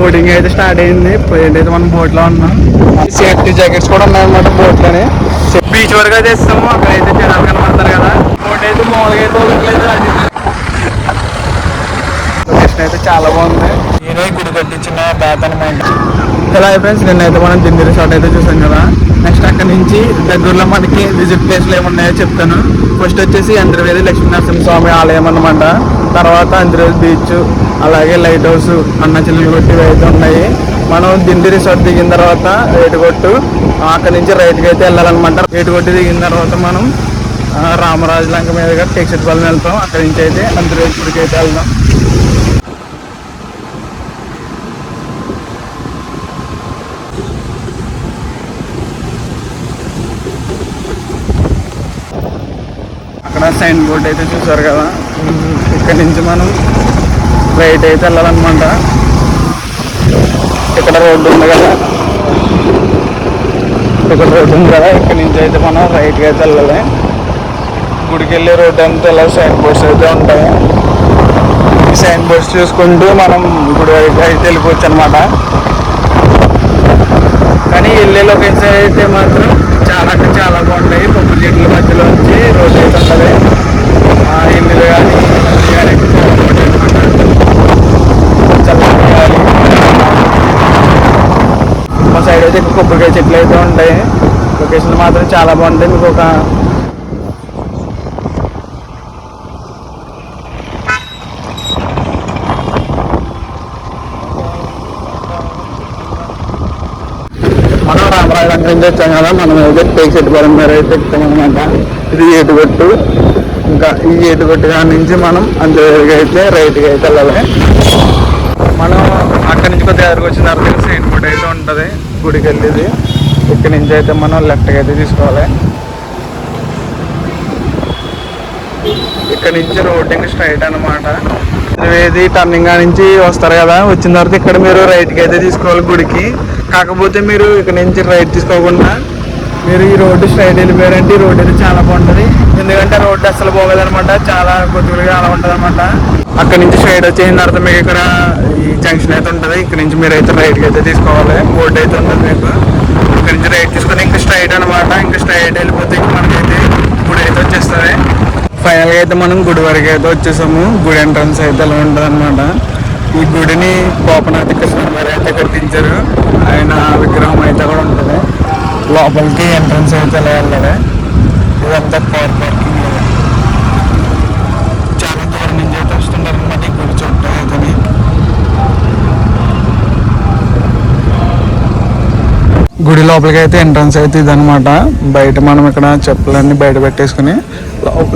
Boating అయితే start అయింది. Present అయితే మనం బోట్లో ఉన్నాం. సేఫ్టీ జాకెట్స్ కూడా ఉన్నాయన్నమాట బోట్లోనే. బీచ్ వరకు అయితే ఇస్తాము. అక్కడ అయితే జనాలు కనబడతారు కదా. బోట్ అయితే మామూలుగా అయితే వదలట్లేదు లొకేషన్ అయితే చాలా బాగుంది. నేనే గుడి కట్టించిన బ్యాత్ అనమాట ఇలా ఫ్రెండ్స్ నిన్నైతే మనం దిండి రిసార్ట్ అయితే చూసాం కదా. నెక్స్ట్ అక్కడ నుంచి దగ్గరలో మనకి విజిట్ ప్లేస్లు ఏమున్నాయో చెప్తాను. ఫస్ట్ వచ్చేసి అంద్రవేది లక్ష్మీనరసింహ స్వామి ఆలయం అనమాట తర్వాత అంద్రవేది బీచ్ అలాగే లైట్ హౌస్ అన్న చిల్లులు కొట్టి అయితే ఉన్నాయి. మనం దిండి రిసార్ట్ దిగిన తర్వాత రేటుగొట్టు అక్కడ నుంచి రైట్కి అయితే వెళ్ళాలన్నమాట. రేటుగొట్టు దిగిన తర్వాత మనం రామరాజు లంక మీదుగా టెక్సిట్పల్లి వెళ్తాం. అక్కడి నుంచి అయితే అంద్రవేది గుడికి అయితే వెళ్దాం. సైన్ బోర్డ్ అయితే చూసారు కదా. ఇక్కడ నుంచి మనం రైట్ అయితే వెళ్ళాలన్నమాట. ఇక్కడ రోడ్డు ఉంది కదా. ఇక్కడ రోడ్డు ఉంది కదా. ఇక్కడ నుంచి అయితే మనం రైట్కి అయితే వెళ్ళాలి. గుడికి వెళ్ళే రోడ్డు అంతా ఇలా సైన్ బోర్డ్స్ అయితే ఉంటాయి. ఈ సైన్ బోర్డ్స్ చూసుకుంటూ మనం గుడి వైపు అయితే వెళ్ళిపోవచ్చు అనమాట కానీ వెళ్ళే లొకేషన్ అయితే మాత్రం చాలా బాగుంటాయి పప్పు చెట్ల మధ్యలో వచ్చి రోడ్డు అయితే ఉంటుంది. ఆ కానీ ఇల్లు కానీ మా సైడ్ అయితే కొబ్బరికాయ చెట్లు అయితే ఉంటాయి లొకేషన్ మాత్రం చాలా బాగుంటాయి మీకు ఒక మనం రామరాజు అంకం వచ్చాం కదా మనం అయితే టేక్ చెట్టుకోవడం మీద అయితే ఎక్కుతాం అనమాట ఇది ఏటుగొట్టు ఇంకా ఈ ఏటుగొట్టు కాడ నుంచి మనం అంతగా అయితే రైట్గా అయితే వెళ్ళాలి. మనం అక్కడి నుంచి కొద్దిగా ఎదురుకు వచ్చిన తర్వాత సెయింట్ బోర్డ్ అయితే ఉంటుంది. గుడికి వెళ్ళేది ఇక్కడి నుంచి అయితే మనం లెఫ్ట్కి అయితే తీసుకోవాలి. ఇక్కడ నుంచి రోడ్డింగ్ స్ట్రైట్ అనమాట ఇది టర్నింగ్ నుంచి వస్తారు కదా వచ్చిన తర్వాత ఇక్కడ మీరు రైట్కి అయితే తీసుకోవాలి గుడికి. కాకపోతే మీరు ఇక్కడ నుంచి రైట్ తీసుకోకుండా మీరు ఈ రోడ్డు స్ట్రైట్ వెళ్ళిపోయారంటే ఈ రోడ్డు అయితే చాలా బాగుంటుంది. ఎందుకంటే రోడ్డు అసలు బాగోదన్నమాట చాలా కొద్దిగా అలా ఉంటుంది అనమాట అక్కడ నుంచి స్ట్రైట్ వచ్చిన తర్వాత మీకు ఇక్కడ ఈ జంక్షన్ అయితే ఉంటుంది. ఇక్కడ నుంచి మీరు అయితే రైట్కి అయితే తీసుకోవాలి. బోర్డు అయితే ఉంటుంది మీకు. ఇక్కడ నుంచి రైట్ తీసుకొని ఇంకా స్ట్రైట్ అనమాట ఇంకా స్ట్రైట్ వెళ్ళిపోతే ఇంక మనకైతే గుడి అయితే వచ్చేస్తుంది. ఫైనల్గా అయితే మనం గుడి వరకు అయితే వచ్చేసాము. గుడి ఎంట్రన్స్ అయితే ఎలా ఉంటుంది అనమాట ఈ గుడిని గోపనాథ కృష్ణ గారు అయితే కట్టించారు. ఆయన విగ్రహం అయితే కూడా ఉంటుంది. లోపలికి ఎంట్రన్స్ అయితే ఎలా వెళ్ళాలి? ఇదంతా కార్ పార్కింగ్ చాలా దూరం నుంచి అయితే వస్తుంటారు అనమాట ఈ గుడి చుట్టూ అయితే గుడి లోపలికి అయితే ఎంట్రన్స్ అయితే ఇదనమాట బయట మనం ఇక్కడ చెప్పులన్నీ బయట పెట్టేసుకుని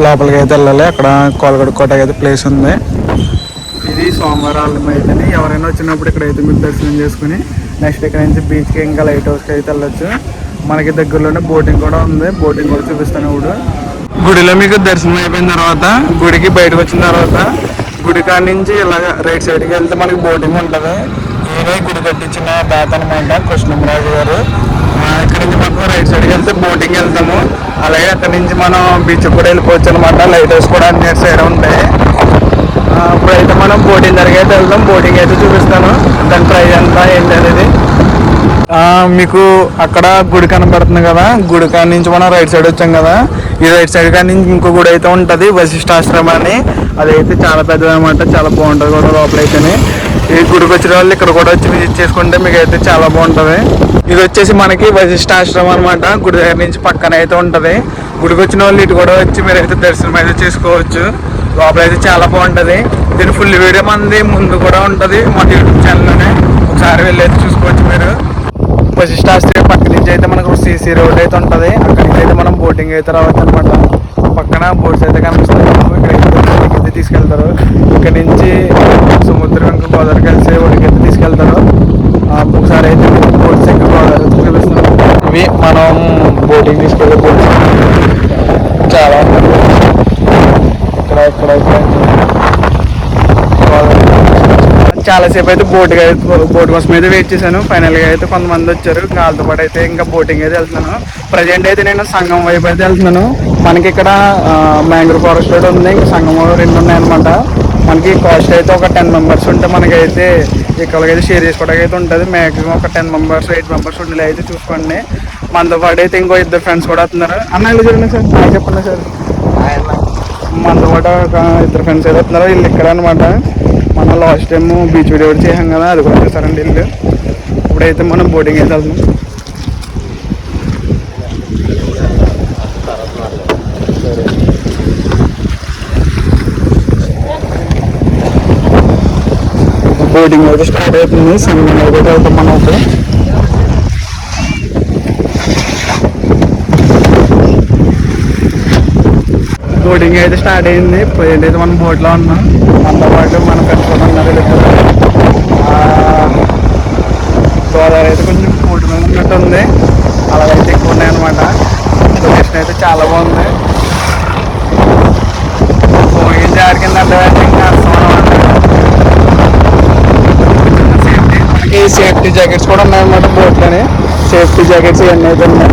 లోపలికి అయితే వెళ్ళాలి. అక్కడ కోలగడుకోవటానికి అయితే ప్లేస్ ఉంది. ఇది సోమవారం అయితే ఎవరైనా వచ్చినప్పుడు ఇక్కడ అయితే మీరు దర్శనం చేసుకుని నెక్స్ట్ ఇక్కడ నుంచి బీచ్కి ఇంకా లైట్ హౌస్కి అయితే వెళ్ళొచ్చు. మనకి దగ్గరలోనే బోటింగ్ కూడా ఉంది. బోటింగ్ కూడా చూపిస్తాను ఇప్పుడు. గుడిలో మీకు దర్శనం అయిపోయిన తర్వాత గుడికి బయటకు వచ్చిన తర్వాత గుడి కాడి నుంచి ఇలాగ రైట్ సైడ్కి వెళ్తే మనకి బోటింగ్ ఉంటుంది. ఈయనే గుడి కట్టించిన తాతనమాట అనమాట గారు. ఇక్కడ నుంచి మనం రైట్ సైడ్కి వెళ్తే బోటింగ్ వెళ్తాము. అలాగే అక్కడ నుంచి మనం బీచ్ కూడా వెళ్ళిపోవచ్చు అనమాట లైట్ హౌస్ కూడా అన్ని సైడ్ ఉంటాయి. ఇప్పుడైతే మనం బోటింగ్ దగ్గరికి అయితే వెళ్దాం. బోటింగ్ అయితే చూపిస్తాను. దాని ప్రైజ్ ఎంత ఏంటి అనేది. మీకు అక్కడ గుడి కనబడుతుంది కదా. గుడి కాడ నుంచి మనం రైట్ సైడ్ వచ్చాం కదా. ఈ రైట్ సైడ్ కాడ నుంచి ఇంకో గుడి అయితే ఉంటుంది. వశిష్ఠాశ్రమం అని అదైతే చాలా పెద్దది అనమాట చాలా బాగుంటుంది కూడా లోపలైతేనే. ఈ గుడికి వచ్చిన వాళ్ళు ఇక్కడ కూడా వచ్చి విజిట్ చేసుకుంటే మీకు అయితే చాలా బాగుంటుంది. ఇది వచ్చేసి మనకి వశిష్ఠాశ్రమం అనమాట గుడి దగ్గర నుంచి పక్కన అయితే ఉంటుంది. గుడికి వచ్చిన వాళ్ళు ఇటు కూడా వచ్చి మీరు అయితే దర్శనం అయితే చేసుకోవచ్చు. లోపల అయితే చాలా బాగుంటుంది. దీని ఫుల్ వీడియో మనది ముందు కూడా ఉంటుంది మన యూట్యూబ్ ఛానల్లోనే ఒకసారి వెళ్ళి అయితే చూసుకోవచ్చు మీరు. వశిష్ఠాస్త్రి పక్క నుంచి అయితే మనకు సీసీ రోడ్ అయితే ఉంటుంది. అక్కడికి అయితే మనం బోటింగ్ అయితే రావచ్చు అనమాట పక్కన బోట్స్ అయితే కనిపిస్తాయి ఇక్కడ తీసుకెళ్తారు. ఇక్కడ నుంచి సముద్రం గోదావరి కలిసి ఒడికి ఎంత తీసుకెళ్తారు. ఒకసారి అయితే బోట్స్ ఇంకా గోదావరి అయితే చూపిస్తాను ఇవి మనం బోటింగ్ తీసుకెళ్ళే బోట్స్ చాలా. ఇక్కడ ఇక్కడ ఇక్కడ. చాలాసేపు అయితే బోట్ బోట్ కోసం అయితే వెయిట్ చేశాను. ఫైనల్గా అయితే కొంతమంది వచ్చారు. వాళ్ళతో పాటు అయితే ఇంకా బోటింగ్ అయితే వెళ్తున్నాను. ప్రజెంట్ అయితే నేను సంగం వైపు అయితే వెళ్తున్నాను. మనకి ఇక్కడ మ్యాంగ్రూవ్ ఫారెస్ట్ కూడా ఉంది. ఇంకా సంగం రెండు ఉన్నాయి అనమాట మనకి కాస్ట్ అయితే ఒక టెన్ మెంబర్స్ ఉంటే మనకైతే ఇక్కడికైతే షేర్ చేసుకోవడానికి అయితే ఉంటుంది. మ్యాక్సిమం ఒక టెన్ మెంబర్స్ ఎయిట్ మెంబర్స్ ఉండేలా అయితే చూసుకోండి. మనతో పాటు అయితే ఇంకో ఇద్దరు ఫ్రెండ్స్ కూడా వస్తున్నారు. అన్న చూడండి సార్. హాయ్ చెప్పండి సార్. మనతో పాటు ఒక ఇద్దరు ఫ్రెండ్స్ అయితే వస్తున్నారు. వీళ్ళు ఇక్కడ అనమాట మనం లాస్ట్ టైం బీచ్ వీడియో కూడా చేసాం కదా అది కూడా చేస్తారండి వీళ్ళు ఇప్పుడైతే మనం బోటింగ్ అయితే వెళ్తున్నాం బోటింగ్ అయితే స్టార్ట్ అవుతుంది సంగం అయితే వెళ్తాం మనం ఇప్పుడు బోటింగ్ అయితే స్టార్ట్ అయింది. ఇప్పుడు ఏంటైతే మనం బోట్లో ఉన్నాం. మనతో పాటు మన ఫ్రెండ్స్ ఉన్నారు గోదావరి అయితే కొంచెం కూడి మీద ఉన్నట్టు ఉంది అలాగైతే ఎక్కువ ఉన్నాయన్నమాట లొకేషన్ అయితే చాలా బాగుంది. పోయి జారికింద అంటే సేఫ్టీ సేఫ్టీ జాకెట్స్ కూడా ఉన్నాయన్నమాట బోట్లోనే సేఫ్టీ జాకెట్స్ ఇవన్నీ అయితే ఉన్నాయి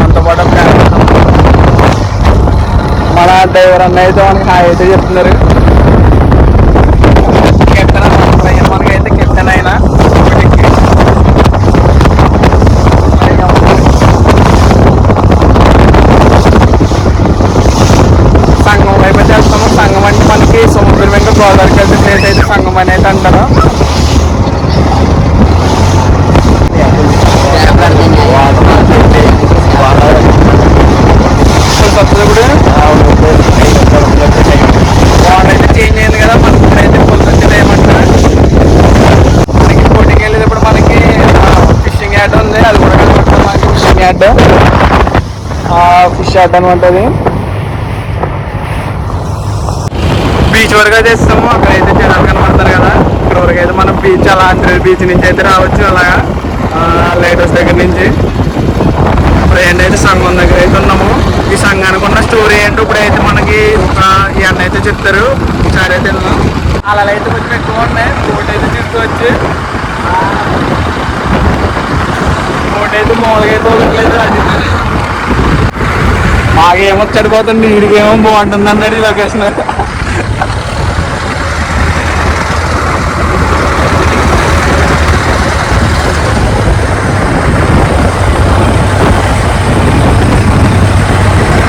మనతో పాటు ఒక ఆయన ఉన్నాడు. మన డ్రైవర్ అన్న అయితే మనకి హాయ్ అయితే చెప్తున్నారు. కెప్టెన్ మనకైతే కెప్టెన్ అయినా. సంగం వైపు చేస్తాము. సంగం అంటే మనకి సముద్రం వెంట గోదావరి కలిసి ప్లేస్ అయితే సంగం అని అయితే అంటారు ఇప్పుడు వస్తుంది ఇప్పుడు వాటర్ అయితే చేంజ్ అయింది కదా మనకి ఇప్పుడైతే ఫుల్ వచ్చింది ఏమంటారు మనకి బోటింగ్ వెళ్ళేటప్పుడు మనకి ఫిషింగ్ యాడ్ ఉంది అది కూడా కనబడుతుంది మనకి ఫిషింగ్ యాడ్. ఫిష్ యాడ్ అని ఉంటుంది బీచ్ వరకు అయితే ఇస్తాము. అయితే జనాలు కనబడతారు కదా. ఇక్కడ వరకు అయితే మనం బీచ్ అలా బీచ్ నుంచి అయితే రావచ్చు అలాగా. లైట్ హౌస్ దగ్గర నుంచి. ఇప్పుడు ఏంటైతే సంఘం దగ్గర అయితే ఉన్నాము. ఈ సంఘానికి ఉన్న స్టోరీ ఏంటో ఇప్పుడు అయితే మనకి ఒక ఈ అన్న అయితే చెప్తారు. ఈసారి అయితే వెళ్దాం. అలా అయితే కొంచెం ఎక్కువ ఉన్నాయి. బోట్ అయితే తీసుకోవచ్చు బోట్ అయితే మామూలుగా అయితే అది మాకేమో చెడిపోతుంది వీడికేమో బాగుంటుంది అన్నాడు ఈ లొకేషన్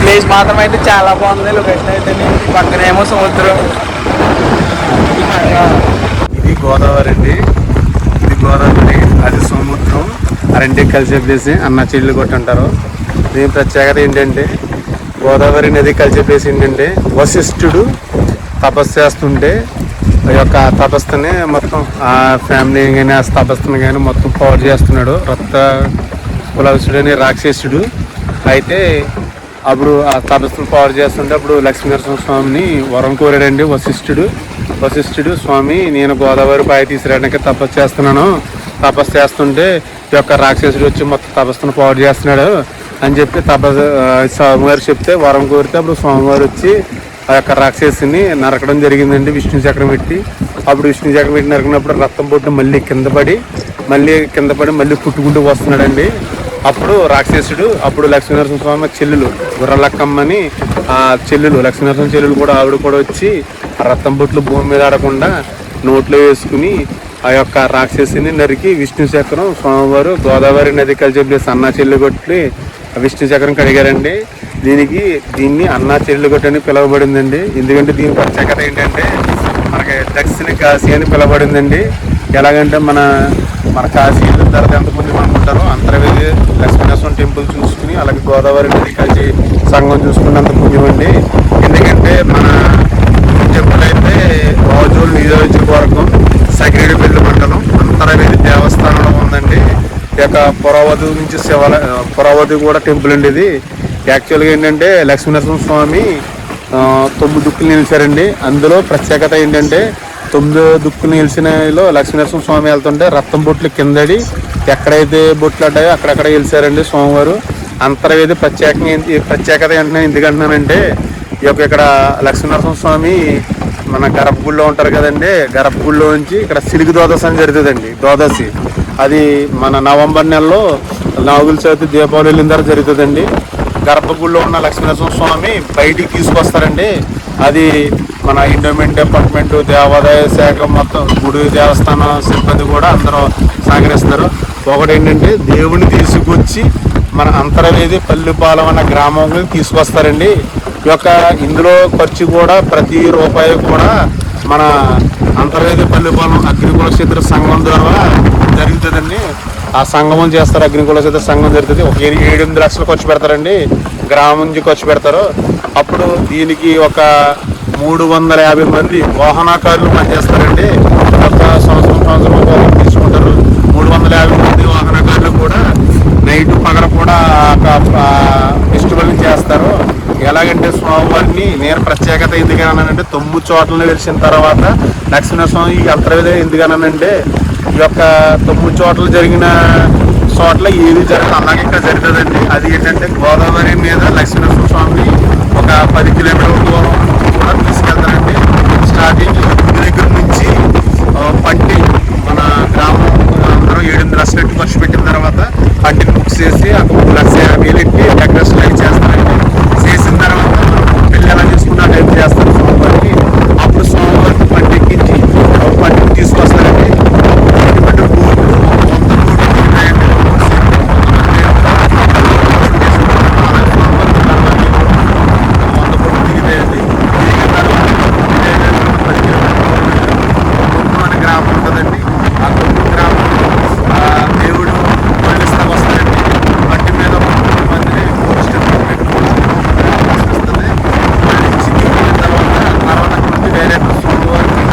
ప్లేస్ మాత్రం అయితే చాలా బాగుంది లొకేషన్ అయితే. పక్కనేమో సముద్రం. ఇది గోదావరి అండి. ఇది గోదావరి అది సముద్రం ఆ కలిసి ప్లేస్ అన్న చెల్లి కొట్టుంటారు. దీని ప్రత్యేకత ఏంటంటే గోదావరి నది కలిసే ప్లేస్ ఏంటంటే వశిష్ఠుడు తపస్సు చేస్తుంటే ఆ యొక్క తపస్సుని మొత్తం ఆ ఫ్యామిలీ కానీ ఆ తపస్సుని కానీ మొత్తం పవర్ చేస్తున్నాడు. రక్త కులవసుడు అనే రాక్షసుడు అయితే అప్పుడు ఆ తపస్సును పవర్ చేస్తుంటే అప్పుడు లక్ష్మీనరసింహ స్వామిని వరం కోరాడండి వశిష్ఠుడు. వశిష్ఠుడు స్వామి నేను గోదావరి పాయ తీసుకురావడానికి తపస్సు చేస్తున్నాను. తపస్సు చేస్తుంటే ఈ యొక్క రాక్షసుడు వచ్చి మొత్తం తపస్సును పాడు చేస్తున్నాడు అని చెప్పి తపస్సు స్వామివారు చెప్తే వరం కోరితే అప్పుడు స్వామివారు వచ్చి ఆ యొక్క రాక్షసుని నరకడం జరిగిందండి. విష్ణు చక్రం పెట్టి. అప్పుడు విష్ణు చక్రం పెట్టి నరకినప్పుడు రక్తం పొట్టు మళ్ళీ కింద పడి మళ్ళీ కింద పడి మళ్ళీ పుట్టుకుంటూ వస్తున్నాడండి. అప్పుడు రాక్షసుడు అప్పుడు లక్ష్మీనరసింహ స్వామి చెల్లెలు గుర్రలక్కమ్మని ఆ చెల్లెలు లక్ష్మీనరసింహ చెల్లెలు కూడా ఆవిడ కూడా వచ్చి ఆ రక్తం బొట్లు భూమి మీద ఆడకుండా నోట్లో వేసుకుని ఆ యొక్క రాక్షసిని నరికి విష్ణు చక్రం స్వామివారు గోదావరి నది కలిసి ప్లేస్ అన్నా చెల్లి కొట్టి విష్ణు చక్రం కడిగారండి. దీనికి దీన్ని అన్నా చెల్లి కొట్టి అని పిలువబడిందండి. ఎందుకంటే దీని ప్రత్యేకత ఏంటంటే మనకి దక్షిణ కాశీ అని పిలబడిందండి ఎలాగంటే మన మన కాశీ వెళ్ళిన తర్వాత ఎంతమంది ఉంటారో అంతర్వేది లక్ష్మీనరసింహ టెంపుల్ చూసుకుని అలాగే గోదావరి నది కలిసి సంఘం చూసుకున్నంత పుణ్యం అండి. ఎందుకంటే మన టెంపుల్ అయితే రాజోలు నియోజకవర్గం సగిరిపల్లి మండలం అంతర్వేది దేవస్థానంలో ఉందండి. ఈ యొక్క పురావతి నుంచి శివాల పురావతి కూడా టెంపుల్ అండి ఇది. యాక్చువల్గా ఏంటంటే లక్ష్మీనరసింహ స్వామి తొమ్మిది దుక్కులు నిలిచారండి. అందులో ప్రత్యేకత ఏంటంటే తొమ్మిదో దుక్కులు నిలిచినలో లక్ష్మీనరసింహ స్వామి వెళ్తుంటే రక్తం బొట్లు కిందడి ఎక్కడైతే బొట్లు అడ్డాయో అక్కడక్కడ వెలిసారండి స్వామివారు. అంతర్వేది ప్రత్యేకంగా ఏంటి- ప్రత్యేకత ఏంటంటే ఎందుకంటున్నానంటే ఈ యొక్క ఇక్కడ లక్ష్మీనరసింహ స్వామి మన గరపగుళ్ళో ఉంటారు కదండి గరపగుళ్ళో నుంచి ఇక్కడ సిలుగు ద్వాదశి అని జరుగుతుందండి ద్వాదశి. అది మన నవంబర్ నెలలో నాగుల చవితి దీపావళి వెళ్ళిన తర్వాత జరుగుతుందండి. గర్భగుడిలో ఉన్న లక్ష్మీనరసింహ స్వామి బయటికి తీసుకొస్తారండి. అది మన ఇండోమెంట్ డిపార్ట్మెంట్ దేవాదాయ శాఖ మొత్తం గుడి దేవస్థానం సిబ్బంది కూడా అందరూ సహకరిస్తారు. ఒకటి ఏంటంటే దేవుడిని తీసుకొచ్చి మన అంతరవేది పల్లిపాలెం అన్న గ్రామంలో తీసుకొస్తారండి. యొక్క ఇందులో ఖర్చు కూడా ప్రతి రూపాయి కూడా మన అంతర్వేది పల్లెపాలెం అగ్రికుల చిత్ర సంఘం ద్వారా జరుగుతుందండి. ఆ సంగమం చేస్తారు? అగ్నికుల చిత్ర సంఘం జరుగుతుంది. ఒక ఏడు ఎనిమిది లక్షలు ఖర్చు పెడతారండి. గ్రామం నుంచి ఖర్చు పెడతారు. అప్పుడు దీనికి ఒక మూడు వందల యాభై మంది వాహనకారులు పనిచేస్తారండి. ఒక సంవత్సరం సంవత్సరం ఒక్కొక్కరు తీసుకుంటారు. మూడు వందల యాభై మంది వాహనకారులు కూడా నైట్ పగల కూడా ఫెస్టివల్ చేస్తారు. ఎలాగంటే స్వామివారిని నేను ప్రత్యేకత ఎందుకన్నానంటే తొమ్మిది చోట్ల వెలిసిన తర్వాత నరసింహస్వామి ఈ ఎందుకన్నానంటే ఈ యొక్క తొమ్మిది చోట్ల జరిగిన చోట్ల ఏది జరగదు. అలాగే ఇక్కడ జరుగుతుందండి. అది ఏంటంటే గోదావరి మీద లక్ష్మీనరసింహ స్వామి ఒక పది కిలోమీటర్ల దూరం కూడా తీసుకెళ్తారండి. స్టార్టింగ్ దగ్గర నుంచి పంటి మన గ్రామం అందరూ ఏడెనిమిది లక్షలు ఖర్చు పెట్టిన తర్వాత పంటిని బుక్ చేసి అక్కడ ఒక లక్ష యాభై వేలు ఎట్టి డెకరేషన్ అవి చేస్తారండి చేసిన తర్వాత పెళ్ళి ఎలా చేసుకుంటే ఆ టైం చేస్తారు సోమవారికి అప్పుడు సోమవారికి పంట ఎక్కించి ఒక పంటని తీసుకొస్తారండి పంట పెట్టిన బోట్లు వంద బోట్లు ఉంటాయండి. వంద బోట్లు దిగుతాయండి దిగిన తర్వాత పది కిలోమీటర్లు కొమ్ము అనే గ్రామం ఉంటుందండి ఆ కొమ్ము గ్రామం ఆ దేవుడు మళ్ళిస్తాకు వస్తాడండి మట్టి మీద ముప్పై మందిని పోస్ట్ వస్తుంది మళ్ళీ చిక్కి పోయిన తర్వాత తర్వాత అక్కడ నుండి వేరే సోమవారికి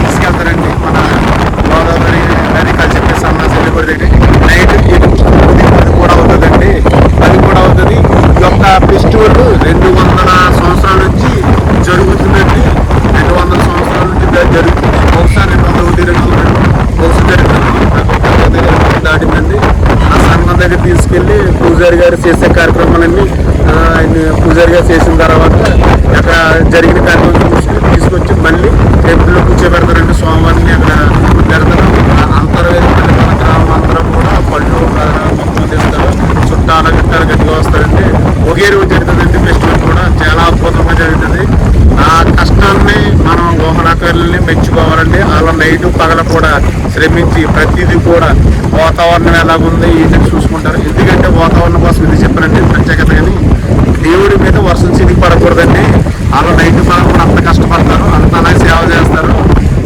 తీసుకెళ్తారండి మన గోదావరి నది కలిసి చెప్పేసి అన్న చెల్లిపడి నైట్ అది కూడా అవుతుందండి అది కూడా అవుతుంది ఈ యొక్క ఫెస్టివల్ రెండు వందల సంవత్సరాల నుంచి జరుగుతుందండి రెండు వందల సంవత్సరాల నుంచి జ- జరుగుతుంది బహుశా రెండు వందల ఒకటి రెండు వందల బహుశా జరుగుతుంది నాకు ఒక దగ్గర దాటిందండి ఆ సంఘం దగ్గర తీసుకెళ్ళి పూజారి గారు చేసే కార్యక్రమాలన్నీ ఆ, ఆయన పూజారి గారు చేసిన తర్వాత అక్కడ జరిగిన కార్యక్రమం తీసుకొని తీసుకొచ్చి మళ్ళీ టెంపుల్లో కూర్చోబెడతారండి స్వామివారిని అక్కడ పెడతారు ఆ అంతర్వేది మన గ్రామం అందరూ కూడా పళ్ళు ఆ, మొత్తం తెస్తారు చుట్టాలు గిట్టాలు గట్టిగా వస్తారండి ఒకే రోజు జరుగుతుందండి ఫెస్టివల్ కూడా చాలా అద్భుతంగా జరుగుతుంది ఆ కష్టాన్ని మనం వాహనకారులని మెచ్చుకోవాలండి అలా నైటు పగల కూడా శ్రమించి ప్రతిదీ కూడా వాతావరణం ఎలాగుంది ఇది చూసుకుంటారు. ఎందుకంటే వాతావరణం కోసం ఇది చెప్పానండి ప్రత్యేకత కానీ దేవుడి మీద వర్షం చిరిగి పడకూడదండి. అలా నైట్ పగల కూడా అంత కష్టపడతారు అంత అలాగే సేవ చేస్తారు.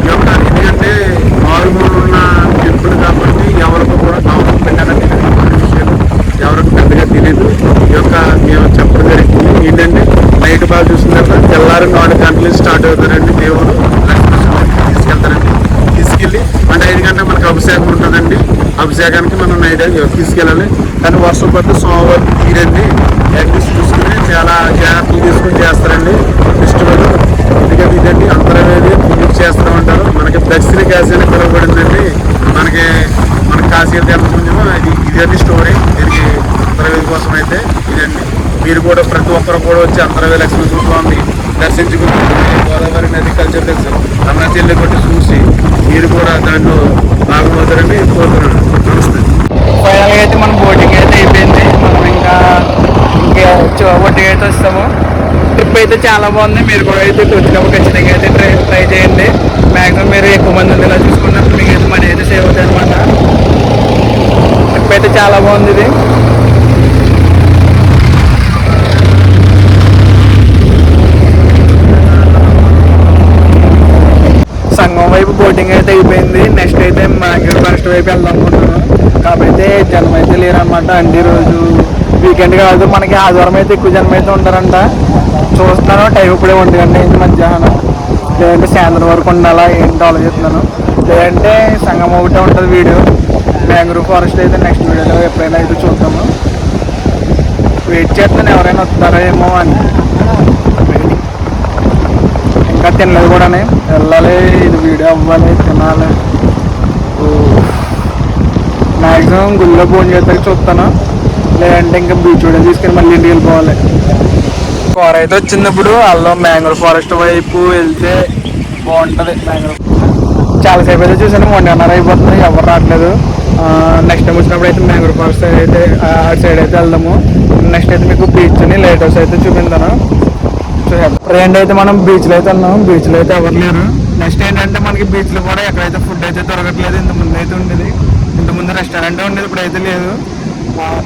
ఈ యొక్క ఎందుకంటే మారుమూలు ఉన్న టెంపుల్ కాబట్టి ఎవరికి కూడా గవర్నమెంట్ పెట్టాలని ఎవరికి పెద్దగా తెలియదు. ఈ యొక్క మేము చెప్పడం జరిగింది. ఏంటంటే నైట్ బాగా చూసి తర్వాత తెల్లారి నాలుగు గంటలు స్టార్ట్ అవుతారండి దేవుడు లక్ష్మీనరసింహుడిని తీసుకెళ్తారండి తీసుకెళ్ళి అంటే ఐదు గంటల మనకు అభిషేకం ఉంటుందండి అభిషేకానికి మనం నైట్ తీసుకెళ్ళాలి. కానీ వర్షం పడితే సోమవారం తీరండి. అన్ని చూసుకుని చాలా జాగ్రత్తలు తీసుకుని చేస్తారండి. ఫెస్టివల్ ఎందుకంటే ఇదండి అంతరవేది పూజలు చేస్తూ ఉంటారు. మనకి దక్షిణ కాశీ అని పిలువబడిందండి. మనకి మన కాశీ వెళ్తే ఇది ఇదండి స్టోరీ దీనికి అంతరవేది కోసం అయితే ఇదండి. మీరు కూడా ప్రతి ఒక్కరు కూడా వచ్చి అంతరవేది లక్ష్మీ స్వామి దర్శించుకుని గోదావరి నది కల్చర్ తెలుసు. అన్న చెల్లి కొట్టి చూసి మీరు కూడా దాంట్లో భాగమవుతారని కోరుతున్నాను. ఫైనల్గా అయితే మనం బోటింగ్ అయితే అయిపోయింది. మనం ఇంకా ఇంకా చో- అయితే వస్తాము. ట్రిప్ అయితే చాలా బాగుంది. మీరు కూడా అయితే వచ్చినప్పుడు ఖచ్చితంగా అయితే ట్రై ట్రై చేయండి. మ్యాక్సిమం మీరు ఎక్కువ మంది ఉండేలా చూసుకున్నప్పుడు మీకు అయితే మనీ అయితే సేవ్ అవుతుంది అనమాట ట్రిప్ అయితే చాలా బాగుంది ఇది. సంగం వైపు బోటింగ్ అయితే అయిపోయింది. నెక్స్ట్ అయితే మ్యాంగ్రూవ్ ఫారెస్ట్ వైపు వెళ్దాం అనుకుంటున్నాను కాకపోతే జనం అయితే లేరనమాట అండి రోజు వీకెండ్ కాదు మనకి ఆదివారం అయితే ఎక్కువ జనం అయితే ఉంటారంట చూస్తున్నాను టైం ఇప్పుడే ఒంటి గంట మధ్యాహ్నం? లేదంటే సాయంత్రం వరకు ఉండాలా ఏంటో ఆలోచిస్తున్నాను. లేదంటే సంగం ఒకటే ఉంటుంది వీడియో. బెంగళూరు ఫారెస్ట్ అయితే నెక్స్ట్ వీడియోలో ఎప్పుడైనా అయితే చూద్దాము. వెయిట్ చేస్తాను ఎవరైనా వస్తారో ఏమో అని. ఇంకా తినలేదు కూడా వెళ్ళాలి ఇది వీడియో అవ్వాలి తినాలి. మ్యాక్సిమం గుళ్ళో ఫోన్ చేస్తే చూస్తాను లేదంటే ఇంకా బీచ్ వీడియో తీసుకెళ్ళి మళ్ళీ ఇంటికి వెళ్ళిపోవాలి. కూర అయితే వచ్చినప్పుడు అల్లం మ్యాంగ్రో ఫారెస్ట్ వైపు వెళ్తే బాగుంటుంది మ్యాంగ్రో చాలాసేపు అయితే చూసాను వండున్నర అయిపోతుంది ఎవరు రావట్లేదు. నెక్స్ట్ టైం వచ్చినప్పుడు అయితే మ్యాంగ్రో ఫారెస్ట్ అయితే ఆ సైడ్ అయితే వెళ్దాము. నెక్స్ట్ అయితే మీకు బీచ్ని లైట్ హౌస్ అయితే చూపించాను ఫ్రెండ్ అయితే మనం బీచ్లో అయితే ఉన్నాం బీచ్లో అయితే ఎవరు లేరు. నెక్స్ట్ ఏంటంటే మనకి బీచ్లో కూడా ఎక్కడైతే ఫుడ్ అయితే దొరకట్లేదు ఇంత ముందు అయితే ఉండేది. రెస్టారెంట్ ఉండేది ఇప్పుడు అయితే లేదు.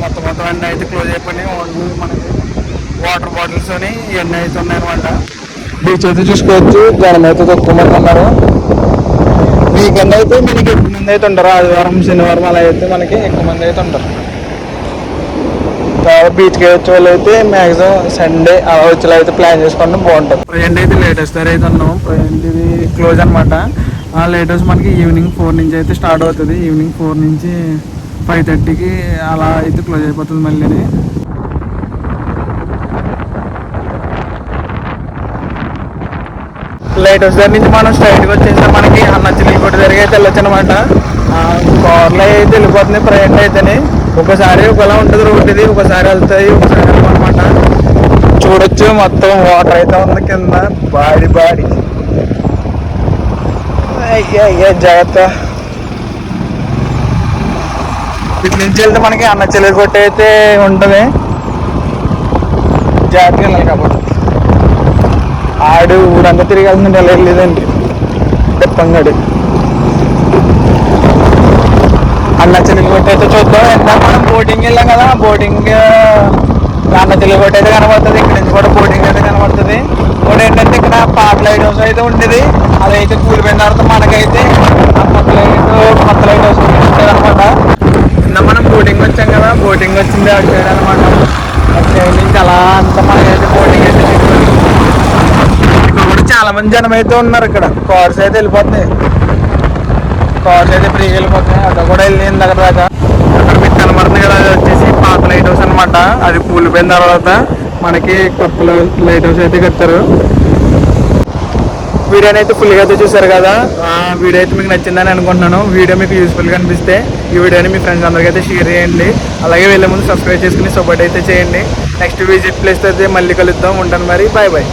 మొత్తం మొత్తం అన్నీ అయితే క్లోజ్ అయిపోయినాయి. ఓన్లీ మనకి వాటర్ బాటిల్స్ అని ఇవన్నీ అయితే ఉన్నాయన్నమాట. బీచ్ అయితే చూసుకోవచ్చు. జనం అయితే తక్కువ మంది ఉన్నారు. వీకెండ్ అయితే మనకి ఎక్కువ మంది అయితే ఉంటారు ఆదివారం శనివారం అలా అయితే మనకి ఎక్కువ మంది అయితే ఉంటారు బీచ్కి వచ్చే వాళ్ళు అయితే మ్యాక్సిమం సండే అలా వచ్చేలా అయితే ప్లాన్ చేసుకోవడం బాగుంటుంది. ప్రజెంట్ అయితే లేటెస్ట్ అయితే ఉన్నాం. ప్రజెంట్ ఇది క్లోజ్ అనమాట లేటెస్ట్ మనకి ఈవినింగ్ ఫోర్ నుంచి అయితే స్టార్ట్ అవుతుంది. ఈవినింగ్ ఫోర్ నుంచి ఫైవ్ థర్టీకి అలా అయితే క్లోజ్ అయిపోతుంది మళ్ళీ లైట్ హౌస్ దగ్గర నుంచి మనం స్ట్రైట్గా వచ్చేసి మనకి అన్న చిల్లికోట దగ్గర అయితే వెళ్ళొచ్చు అనమాట కార్లో అయితే వెళ్ళిపోతుంది ప్రయాణం అయితేనే. ఒకసారి ఒకలా ఉంటుంది రోడ్ ఇది ఒకసారి వెళ్తాయి ఒకసారి అనమాట చూడొచ్చు మొత్తం వాటర్ అయితే ఉంది కింద. Body body. అయ్యా అయ్యా జాగ్రత్త. ఇటు నుంచి వెళ్తే మనకి అన్న చిల్లికోట అయితే ఉంటుంది. జాగ్రత్తగా వెళ్ళాలి కాబట్టి. ఆడు ఊరంతా తిరిగాల్సింది ఎలా వెళ్ళేదండి తెప్పంగాడు అన్న చిలుగుబట్టి అయితే చూద్దాం. ఎంత మనం బోటింగ్ వెళ్ళాం కదా బోటింగ్ అన్న చిలుగుబట్టి అయితే కనబడుతుంది. ఇక్కడ నుంచి కూడా బోటింగ్ అయితే కనబడుతుంది. కూడా ఏంటంటే ఇక్కడ పాత లైట్ హౌస్ అయితే ఉండేది. అదైతే కూలిపోయిన తర్వాత మనకైతే ఆ కొత్త లైట్ కొత్త లైట్ హౌస్ అనమాట నిన్న మనం బోటింగ్ వచ్చాం కదా బోటింగ్ వచ్చింది అటు సైడ్ అనమాట అటు సైడ్ నుంచి అలా అంతా మనకైతే బోటింగ్ అయితే ఇక్కడ కూడా చాలా మంది జనం అయితే ఉన్నారు ఇక్కడ. కార్స్ అయితే వెళ్ళిపోతున్నాయి. కార్స్ అయితే ఫ్రీగా వెళ్ళిపోతున్నాయి. అక్కడ కూడా వెళ్ళింది దగ్గర దాకా. అక్కడ మీకు కనబడుతుంది కదా అది వచ్చేసి పాత లైట్ హౌస్ అనమాట అది కూలిపోయిన తర్వాత మనకి కొత్త లైట్ హౌస్ అయితే కట్టారు. వీడియోని అయితే ఫుల్గా అయితే చూసారు కదా? వీడియో అయితే మీకు నచ్చిందని అనుకుంటున్నాను. వీడియో మీకు యూస్ఫుల్గా అనిపిస్తే ఈ వీడియోని మీ ఫ్రెండ్స్ అందరికీ అయితే షేర్ చేయండి. అలాగే వెళ్ళే ముందు సబ్స్క్రైబ్ చేసుకుని సపోర్ట్ అయితే చేయండి. నెక్స్ట్ విజిట్ ప్లేస్ అయితే మళ్ళీ కలుద్దాం. ఉంటాను మరి. Bye bye